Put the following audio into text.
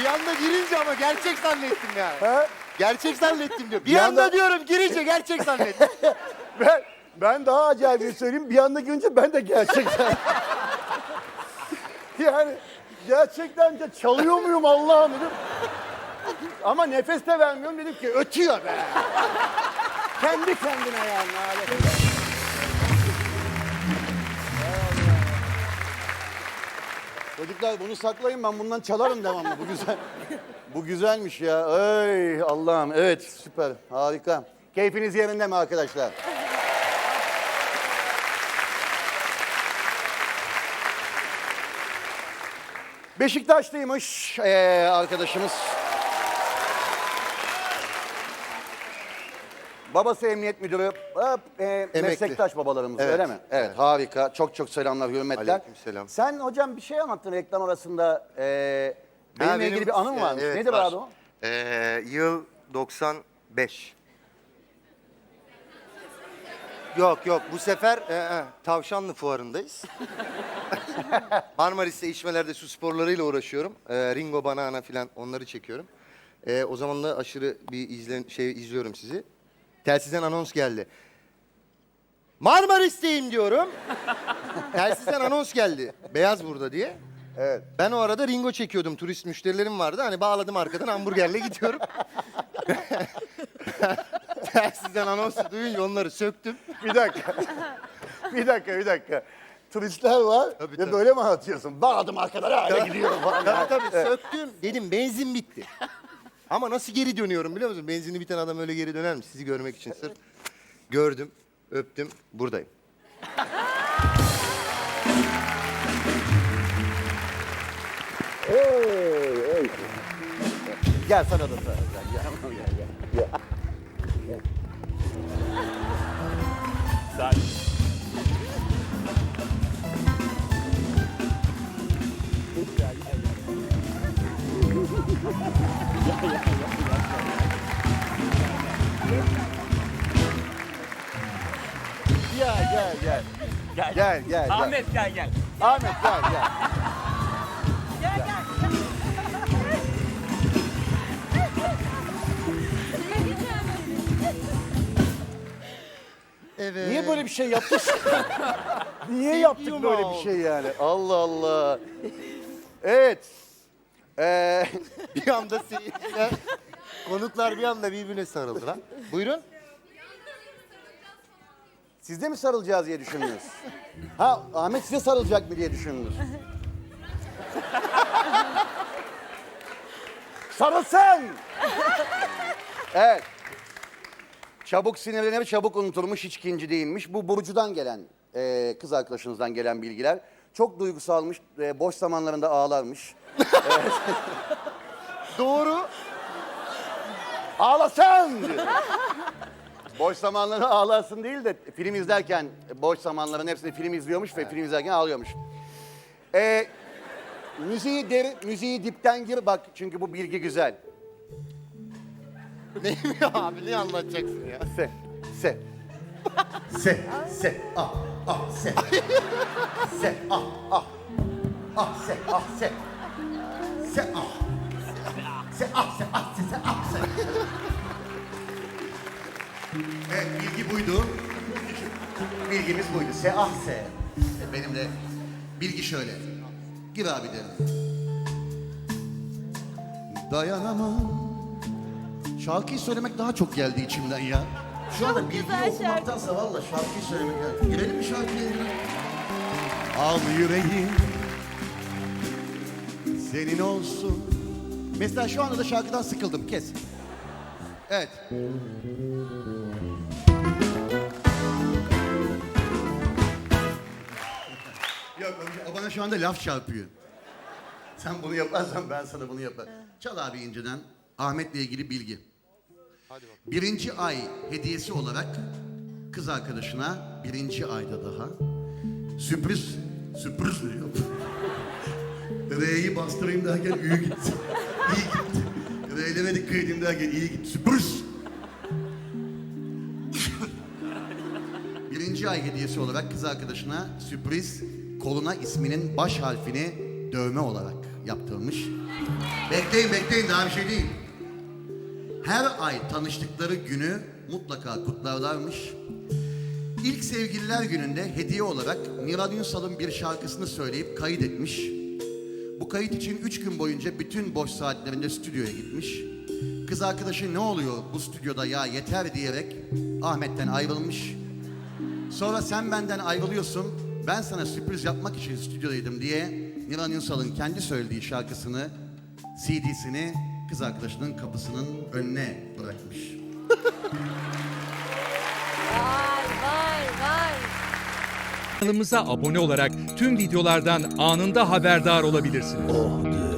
Bir anda girince ama gerçek zannettim yani. He? Gerçek zannettim diyor. Bir, Bir anda, anda- diyorum girince gerçek zannettim. Ben, ben daha acayip bir söyleyeyim. Bir anda görünce ben de gerçekten... yani gerçekten de çalıyor muyum Allah'ım dedim. Ama nefes de vermiyorum dedim ki ötüyor be. Kendi kendine yani. Çocuklar bunu saklayın ben bundan çalarım devamlı. Bu güzel. Bu güzelmiş ya. Ey Allah'ım. Evet süper. Harika. Keyfiniz yerinde mi arkadaşlar? Beşiktaşlıymış eee, arkadaşımız. Babası emniyet müdürü, hep, eee, meslektaş babalarımız Evet, öyle mi? Evet, harika. Çok çok selamlar, hürmetler. Aleykümselam. Sen hocam bir şey anlattın reklam arasında. Eee benimle Ha, benim- ilgili bir anın varmış. Evet, Nedir var. abi o? Ee, yıl 95. Yok yok bu sefer e, e, Tavşanlı Fuarı'ndayız. Marmaris'te içmelerde su sporlarıyla uğraşıyorum. Ee, Ringo Banana falan onları çekiyorum. Ee, o zaman da aşırı bir izlen şey izliyorum sizi. Telsizden anons geldi. Marmaris'teyim diyorum. Telsizden anons geldi. Beyaz burada diye. Evet. Ben o arada Ringo çekiyordum. Turist müşterilerim vardı. Hani bağladım arkadan hamburgerle gidiyorum. Telsizden anonsu duyunca onları söktüm. Bir dakika. bir dakika, bir dakika. Turistler var Tabii, ve tabii. böyle mi anlatıyorsun? Bağladım arkadan hala gidiyorum falan. Tabii tabii söktüm. Dedim benzin bitti. Ama nasıl geri dönüyorum biliyor musun? Benzini biten adam öyle geri döner mi? Sizi görmek için sırf. Gördüm, öptüm, buradayım. Gel sana da sarılacağım. Gel, gel, gel. gel. Gel, gel, gel. Gel. Gel, gel, gel. Ahmet gel gel. Ahmet gel, gel. Evet. Niye böyle bir şey yaptık? Niye yaptık böyle bir şey yani? Allah Allah. Evet. Ee, Bir anda seyirciler, konuklar bir anda birbirine sarıldı lan. Buyurun. Siz de mi sarılacağız diye düşündünüz? Ha Ahmet size sarılacak mı diye düşündünüz? Sarılsın! evet. Çabuk sinirlenir, çabuk unuturmuş, hiç kinci değilmiş. Bu Burcu'dan gelen, e, kız arkadaşınızdan gelen bilgiler. Çok duygusalmış, e, boş zamanlarında ağlarmış. Doğru. Ağlasın diyor. Boş zamanları ağlasın değil de film izlerken boş zamanların hepsini film izliyormuş ve film izlerken ağlıyormuş. Ee, müziği der, müziği dipten gir bak çünkü bu bilgi güzel. Ya abi ne anlatacaksın ya? Se, se. Se, se, ah, ah, se. Se, ah, ah. Ah, se, ah, se. Se, ah. Se, ah, se, ah, se, se, ah, se. Evet, bilgi buydu. Bilgimiz buydu. Se, ah, se. Benim de bilgi şöyle. Gir abi derim. Dayanamam. Şarkıyı söylemek daha çok geldi içimden ya. Şu anda bilgiyi güzel şarkı. okumaktansa valla şarkıyı söylemek geldi. Girelim mi şarkıya? ya? Al yüreğim senin olsun. Mesela şu anda da şarkıdan sıkıldım. Kes. Evet. Bana şu anda laf çarpıyor. Sen bunu yaparsan ben sana bunu yaparım. Çal abi inceden Ahmet'le ilgili bilgi. Birinci ay hediyesi olarak kız arkadaşına birinci ayda daha sürpriz, sürpriz mi yap? R'yi bastırayım derken iyi gitti. İyi gitti. R'lere dikkat edeyim derken iyi gitti. Sürpriz. Birinci ay hediyesi olarak kız arkadaşına sürpriz koluna isminin baş harfini dövme olarak yaptırmış. Bekleyin bekleyin daha bir şey değil. Her ay tanıştıkları günü mutlaka kutlarlarmış. İlk sevgililer gününde hediye olarak Niran Ünsal'ın bir şarkısını söyleyip kayıt etmiş. Bu kayıt için üç gün boyunca bütün boş saatlerinde stüdyoya gitmiş. Kız arkadaşı ne oluyor bu stüdyoda ya yeter diyerek Ahmet'ten ayrılmış. Sonra sen benden ayrılıyorsun, ben sana sürpriz yapmak için stüdyodaydım diye Niran Ünsal'ın kendi söylediği şarkısını, CD'sini kız arkadaşının kapısının önüne bırakmış. Vay vay vay. Kanalımıza abone olarak tüm videolardan anında haberdar olabilirsiniz.